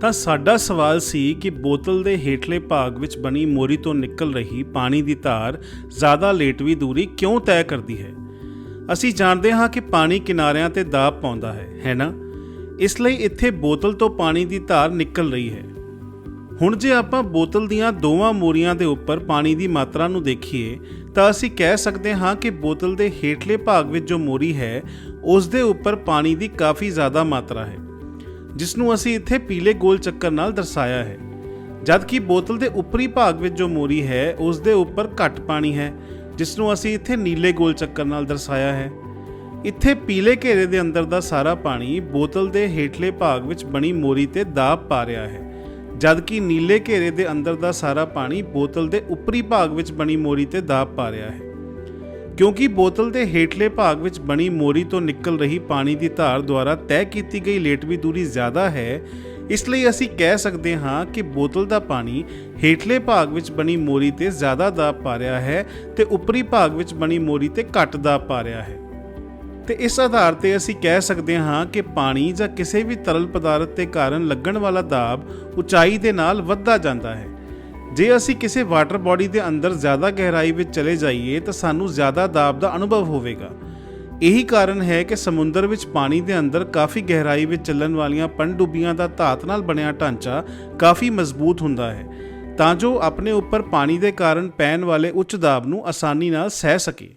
ਤਾਂ ਸਾਡਾ ਸਵਾਲ ਸੀ ਕਿ ਬੋਤਲ ਦੇ ਹੇਠਲੇ ਭਾਗ ਵਿੱਚ ਬਣੀ ਮੋਰੀ ਤੋਂ ਨਿਕਲ ਰਹੀ ਪਾਣੀ ਦੀ ਧਾਰ ਜ਼ਿਆਦਾ ਲੇਟਵੀ ਦੂਰੀ ਕਿਉਂ ਤੈਅ ਕਰਦੀ ਹੈ? ਅਸੀਂ ਜਾਣਦੇ ਹਾਂ ਕਿ ਪਾਣੀ ਕਿਨਾਰਿਆਂ ਤੇ ਦਾਬ ਪਾਉਂਦਾ ਹੈ ਹੈ ਨਾ? ਇਸ ਲਈ ਇੱਥੇ ਬੋਤਲ ਤੋਂ ਪਾਣੀ ਦੀ ਧਾਰ ਨਿਕਲ ਰਹੀ ਹੈ। ਹੁਣ ਜੇ ਆਪਾਂ ਬੋਤਲ ਦੀਆਂ ਦੋਵਾਂ ਮੋਰੀਆਂ ਦੇ ਉੱਪਰ ਪਾਣੀ ਦੀ ਮਾਤਰਾ ਨੂੰ ਦੇਖੀਏ, ਤਾਂ ਅਸੀਂ ਕਹਿ ਸਕਦੇ ਹਾਂ ਕਿ ਬੋਤਲ ਦੇ ਹੇਠਲੇ ਭਾਗ ਵਿੱਚ ਜੋ ਮੋਰੀ ਹੈ, ਉਸ ਦੇ ਉੱਪਰ ਪਾਣੀ ਦੀ ਕਾਫੀ ਜ਼ਿਆਦਾ ਮਾਤਰਾ ਹੈ। ਜਿਸ ਨੂੰ ਅਸੀਂ ਇੱਥੇ ਪੀਲੇ ਗੋਲ ਚੱਕਰ ਨਾਲ ਦਰਸਾਇਆ ਹੈ। ਜਦਕਿ ਬੋਤਲ ਦੇ ਉੱਪਰੀ ਭਾਗ ਵਿੱਚ ਜੋ ਮੋਰੀ ਹੈ, ਉਸ ਦੇ ਉੱਪਰ ਘੱਟ ਪਾਣੀ ਹੈ ਜਿਸ ਨੂੰ ਅਸੀਂ ਇੱਥੇ ਨੀਲੇ ਗੋਲ ਚੱਕਰ ਨਾਲ ਦਰਸਾਇਆ ਹੈ। ਇੱਥੇ ਪੀਲੇ ਘੇਰੇ ਦੇ ਅੰਦਰ ਦਾ ਸਾਰਾ ਪਾਣੀ ਬੋਤਲ ਦੇ ਹੇਠਲੇ ਭਾਗ ਵਿੱਚ ਬਣੀ ਮੋਰੀ ਤੇ ਦਾਬ ਪਾ ਰਿਹਾ ਹੈ। ਜਦਕਿ ਨੀਲੇ ਘੇਰੇ ਦੇ ਅੰਦਰ ਦਾ ਸਾਰਾ ਪਾਣੀ ਬੋਤਲ ਦੇ ਉੱਪਰੀ ਭਾਗ ਵਿੱਚ ਬਣੀ ਮੋਰੀ ਤੇ ਦਾਬ ਪਾ ਰਿਹਾ ਹੈ। ਕਿਉਂਕਿ ਬੋਤਲ ਦੇ ਹੇਠਲੇ ਭਾਗ ਵਿੱਚ ਬਣੀ ਮੋਰੀ ਤੋਂ ਨਿਕਲ ਰਹੀ ਪਾਣੀ ਦੀ ਧਾਰ ਦੁਆਰਾ ਤੈਅ ਕੀਤੀ ਗਈ ਲੇਟਵੀ ਦੂਰੀ ਜ਼ਿਆਦਾ ਹੈ। ਇਸ ਲਈ ਅਸੀਂ ਕਹਿ ਸਕਦੇ ਹਾਂ ਕਿ ਬੋਤਲ ਦਾ ਪਾਣੀ ਹੇਠਲੇ ਭਾਗ ਵਿੱਚ ਬਣੀ ਮੋਰੀ ਤੇ ਜ਼ਿਆਦਾ ਦਾਬ ਪਾ ਰਿਹਾ ਹੈ ਤੇ ਉੱਪਰੀ ਭਾਗ ਵਿੱਚ ਬਣੀ ਮੋਰੀ ਤੇ ਘੱਟ ਦਾਬ ਪਾ ਰਿਹਾ ਹੈ। ਤੇ ਇਸ ਆਧਾਰ ਤੇ ਅਸੀਂ ਕਹਿ ਸਕਦੇ ਹਾਂ ਕਿ ਪਾਣੀ ਜਾਂ ਕਿਸੇ ਵੀ ਤਰਲ ਪਦਾਰਥ ਦੇ ਕਾਰਨ ਲੱਗਣ ਵਾਲਾ ਦਾਬ ਉਚਾਈ ਦੇ ਨਾਲ ਵੱਧਦਾ ਜਾਂਦਾ ਹੈ। ਜੇ ਅਸੀਂ ਕਿਸੇ ਵਾਟਰ ਬਾਡੀ ਦੇ ਅੰਦਰ ਜ਼ਿਆਦਾ ਗਹਿਰਾਈ ਵਿੱਚ ਚਲੇ ਜਾਈਏ, ਤਾਂ ਸਾਨੂੰ ਜ਼ਿਆਦਾ ਦਾਬ ਦਾ ਅਨੁਭਵ ਹੋਵੇਗਾ। ਇਹੀ ਕਾਰਨ ਹੈ ਕਿ ਸਮੁੰਦਰ ਵਿੱਚ ਪਾਣੀ ਦੇ ਅੰਦਰ ਕਾਫੀ ਗਹਿਰਾਈ ਵਿੱਚ ਚੱਲਣ ਵਾਲੀਆਂ ਪਣਡੁੱਬੀਆਂ ਦਾ ਧਾਤ ਨਾਲ ਬਣਿਆ ਢਾਂਚਾ ਕਾਫੀ ਮਜ਼ਬੂਤ ਹੁੰਦਾ ਹੈ, ਤਾਂ ਜੋ ਆਪਣੇ ਉੱਪਰ ਪਾਣੀ ਦੇ ਕਾਰਨ ਪੈਣ ਵਾਲੇ ਉੱਚ ਦਾਬ ਨੂੰ ਆਸਾਨੀ ਨਾਲ ਸਹਿ ਸਕੇ।